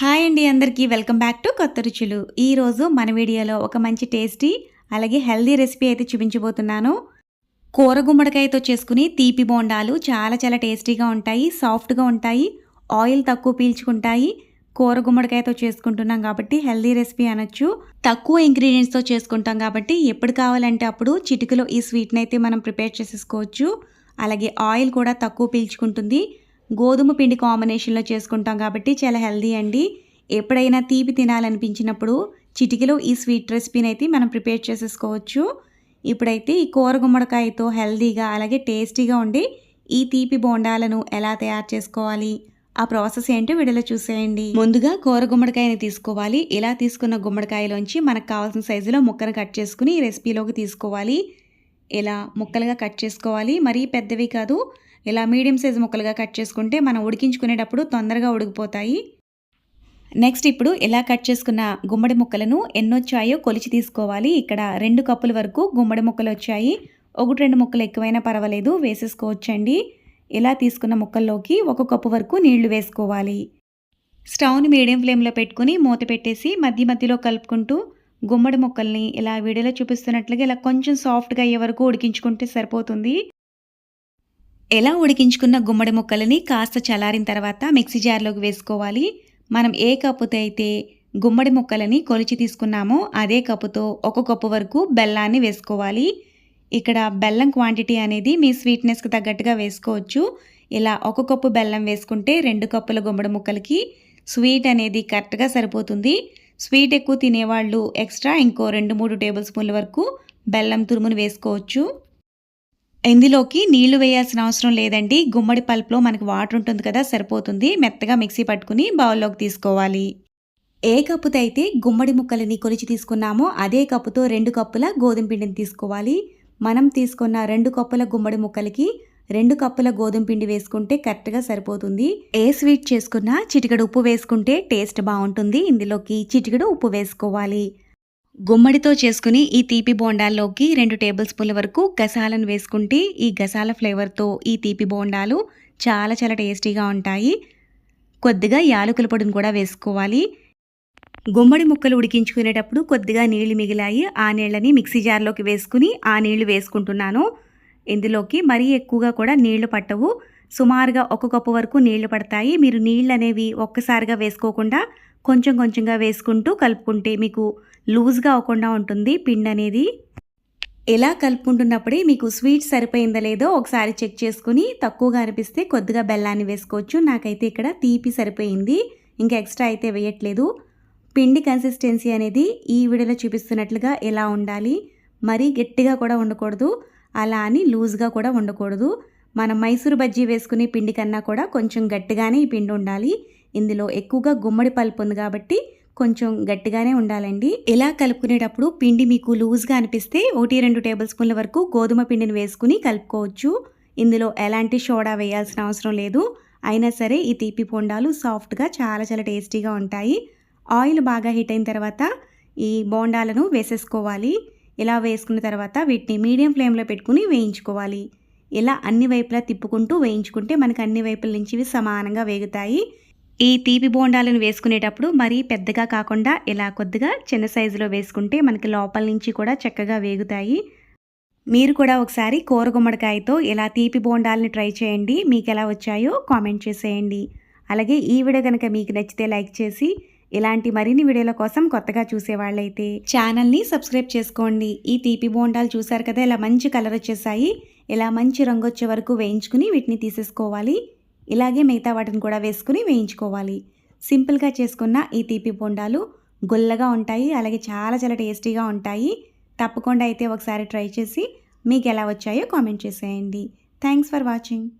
Hi అండి అందరికీ. Welcome back to కొత్త రుచులు. ఈరోజు మన వీడియోలో ఒక మంచి టేస్టీ అలాగే హెల్దీ రెసిపీ అయితే చూపించబోతున్నాను. కూర గుమ్మడికాయతో చేసుకుని తీపి బోండాలు చాలా చాలా టేస్టీగా ఉంటాయి సాఫ్ట్గా ఉంటాయి ఆయిల్ తక్కువ పీల్చుకుంటాయి. కూర గుమ్మడికాయతో చేసుకుంటున్నాం కాబట్టి హెల్దీ రెసిపీ అనొచ్చు. తక్కువ ఇంగ్రీడియంట్స్తో చేసుకుంటాం కాబట్టి ఎప్పుడు కావాలంటే అప్పుడు చిటికలో ఈ స్వీట్ని అయితే మనం ప్రిపేర్ చేసేసుకోవచ్చు. అలాగే ఆయిల్ కూడా తక్కువ పీల్చుకుంటుంది. గోధుమ పిండి కాంబినేషన్లో చేసుకుంటాం కాబట్టి చాలా హెల్దీ అండి. ఎప్పుడైనా తీపి తినాలనిపించినప్పుడు చిటికలో ఈ స్వీట్ రెసిపీని అయితే మనం ప్రిపేర్ చేసేసుకోవచ్చు. ఇప్పుడైతే ఈ కూర గుమ్మడికాయతో హెల్దీగా అలాగే టేస్టీగా ఉండి ఈ తీపి బోండాలను ఎలా తయారు చేసుకోవాలి ఆ ప్రాసెస్ ఏంటో వీడియోలో చూసేయండి. ముందుగా కూర గుమ్మడికాయని తీసుకోవాలి. ఇలా తీసుకున్న గుమ్మడికాయలోంచి మనకు కావాల్సిన సైజులో ముక్కను కట్ చేసుకుని ఈ రెసిపీలోకి తీసుకోవాలి. ఇలా ముక్కలుగా కట్ చేసుకోవాలి. మరీ పెద్దవి కాదు ఇలా మీడియం సైజ్ ముక్కలుగా కట్ చేసుకుంటే మనం ఉడికించుకునేటప్పుడు తొందరగా ఉడికిపోతాయి. నెక్స్ట్ ఇప్పుడు ఇలా కట్ చేసుకున్న గుమ్మడి ముక్కలను ఎన్నొచ్చాయో కొలిచి తీసుకోవాలి. ఇక్కడ రెండు కప్పుల వరకు గుమ్మడి ముక్కలు వచ్చాయి. ఒకటి రెండు ముక్కలు ఎక్కువైనా పర్వాలేదు వేసేసుకోవచ్చండి. ఇలా తీసుకున్న ముక్కల్లోకి ఒక కప్పు వరకు నీళ్ళు వేసుకోవాలి. స్టవ్ని మీడియం ఫ్లేమ్లో పెట్టుకుని మూత పెట్టేసి మధ్య మధ్యలో కలుపుకుంటూ గుమ్మడి ముక్కల్ని ఇలా వీడియోలో చూపిస్తున్నట్లుగా ఇలా కొంచెం సాఫ్ట్గా అయ్యే వరకు ఉడికించుకుంటే సరిపోతుంది. ఎలా ఉడికించుకున్న గుమ్మడి ముక్కలని కాస్త చల్లారిన తర్వాత మిక్సీ జార్లోకి వేసుకోవాలి. మనం ఏ కప్పుతో అయితే గుమ్మడి ముక్కలని కొలిచి తీసుకున్నామో అదే కప్పుతో ఒక కప్పు వరకు బెల్లాన్ని వేసుకోవాలి. ఇక్కడ బెల్లం క్వాంటిటీ అనేది మీ స్వీట్నెస్కి తగ్గట్టుగా వేసుకోవచ్చు. ఇలా ఒక కప్పు బెల్లం వేసుకుంటే రెండు కప్పుల గుమ్మడి ముక్కలకి స్వీట్ అనేది కరెక్ట్గా సరిపోతుంది. స్వీట్ ఎక్కువ తినేవాళ్ళు ఎక్స్ట్రా ఇంకో రెండు మూడు టేబుల్ స్పూన్ల వరకు బెల్లం తురుమును వేసుకోవచ్చు. ఇందులోకి నీళ్ళు వేయాల్సిన అవసరం లేదండి. గుమ్మడి పల్ప్లో మనకి వాటర్ ఉంటుంది కదా సరిపోతుంది. మెత్తగా మిక్సీ పట్టుకుని బౌల్లోకి తీసుకోవాలి. ఏ కప్పుతో అయితే గుమ్మడి ముక్కలని కొలిచి తీసుకున్నామో అదే కప్పుతో రెండు కప్పుల గోధుమ పిండిని తీసుకోవాలి. మనం తీసుకున్న రెండు కప్పుల గుమ్మడి ముక్కలకి రెండు కప్పుల గోధుమ పిండి వేసుకుంటే కరెక్ట్గా సరిపోతుంది. ఏ స్వీట్ చేసుకున్నా చిటికడు ఉప్పు వేసుకుంటే టేస్ట్ బాగుంటుంది. ఇందులోకి చిటికడు ఉప్పు వేసుకోవాలి. గుమ్మడితో చేసుకుని ఈ తీపి బోండాల్లోకి రెండు టేబుల్ స్పూన్ల వరకు గసాలను వేసుకుంటే ఈ గసాల ఫ్లేవర్తో ఈ తీపి బోండాలు చాలా చాలా టేస్టీగా ఉంటాయి. కొద్దిగా యాలకుల పొడిని కూడా వేసుకోవాలి. గుమ్మడి ముక్కలు ఉడికించుకునేటప్పుడు కొద్దిగా నీళ్ళు మిగిలాయి ఆ నీళ్ళని మిక్సీ జార్లోకి వేసుకుని ఆ నీళ్ళు వేసుకుంటున్నాను. ఇందులోకి మరీ ఎక్కువగా కూడా నీళ్ళు పట్టవు. సుమారుగా ఒక కప్పు వరకు నీళ్ళు పడతాయి. మీరు నీళ్ళు అనేవి ఒక్కసారిగా వేసుకోకుండా కొంచెం కొంచెంగా వేసుకుంటూ కలుపుకుంటే మీకు లూజ్గా అవ్వకుండా ఉంటుంది పిండి అనేది. ఎలా కలుపుకుంటున్నప్పుడే మీకు స్వీట్ సరిపోయిందో లేదో ఒకసారి చెక్ చేసుకుని తక్కువగా అనిపిస్తే కొద్దిగా బెల్లాన్ని వేసుకోవచ్చు. నాకైతే ఇక్కడ తీపి సరిపోయింది. ఇంకా ఎక్స్ట్రా అయితే వేయట్లేదు. పిండి కన్సిస్టెన్సీ అనేది ఈ వీడియోలో చూపిస్తున్నట్లుగా ఎలా ఉండాలి? మరీ గట్టిగా కూడా ఉండకూడదు. అలా అని లూజ్గా కూడా ఉండకూడదు. మనం మైసూరు బజ్జీ వేసుకునే పిండి కన్నా కూడా కొంచెం గట్టిగానే ఈ పిండి ఉండాలి. ఇందులో ఎక్కువగా గుమ్మడి పల్పు ఉంది కాబట్టి కొంచెం గట్టిగానే ఉండాలండి. ఇలా కలుపుకునేటప్పుడు పిండి మీకు లూజ్గా అనిపిస్తే ఒకటి రెండు టేబుల్ స్పూన్ల వరకు గోధుమ పిండిని వేసుకుని కలుపుకోవచ్చు. ఇందులో ఎలాంటి సోడా వేయాల్సిన అవసరం లేదు. అయినా సరే ఈ తీపి పొండాలు సాఫ్ట్గా చాలా చాలా టేస్టీగా ఉంటాయి. ఆయిల్ బాగా హీట్ అయిన తర్వాత ఈ బోండాలను వేసేసుకోవాలి. ఇలా వేసుకున్న తర్వాత వీటిని మీడియం ఫ్లేమ్లో పెట్టుకుని వేయించుకోవాలి. ఇలా అన్ని వైపులా తిప్పుకుంటూ వేయించుకుంటే మనకు అన్ని వైపుల నుంచి ఇవి సమానంగా వేగుతాయి. ఈ తీపి బోండాలను వేసుకునేటప్పుడు మరీ పెద్దగా కాకుండా ఇలా కొద్దిగా చిన్న సైజులో వేసుకుంటే మనకి లోపల నుంచి కూడా చక్కగా వేగుతాయి. మీరు కూడా ఒకసారి కూర గుమ్మడికాయతో ఇలా తీపి బోండాలని ట్రై చేయండి. మీకు ఎలా వచ్చాయో కామెంట్ చేసేయండి. అలాగే ఈ వీడియో కనుక మీకు నచ్చితే లైక్ చేసి ఇలాంటి మరిన్ని వీడియోల కోసం కొత్తగా చూసేవాళ్ళైతే ఛానల్ని సబ్స్క్రైబ్ చేసుకోండి. ఈ తీపి బోండాలు చూసారు కదా ఇలా మంచి కలర్ వచ్చేసాయి. ఇలా మంచి రంగు వచ్చే వరకు వేయించుకుని వీటిని తీసేసుకోవాలి. ఇలాగే మిగతా వాటిని కూడా వేసుకుని వేయించుకోవాలి. సింపుల్గా చేసుకున్న ఈ తీపి బొండాలు గుల్లగా ఉంటాయి అలాగే చాలా చాలా టేస్టీగా ఉంటాయి. తప్పకుండా అయితే ఒకసారి ట్రై చేసి మీకు ఎలా వచ్చాయో కామెంట్ చేసేయండి. Thanks for watching.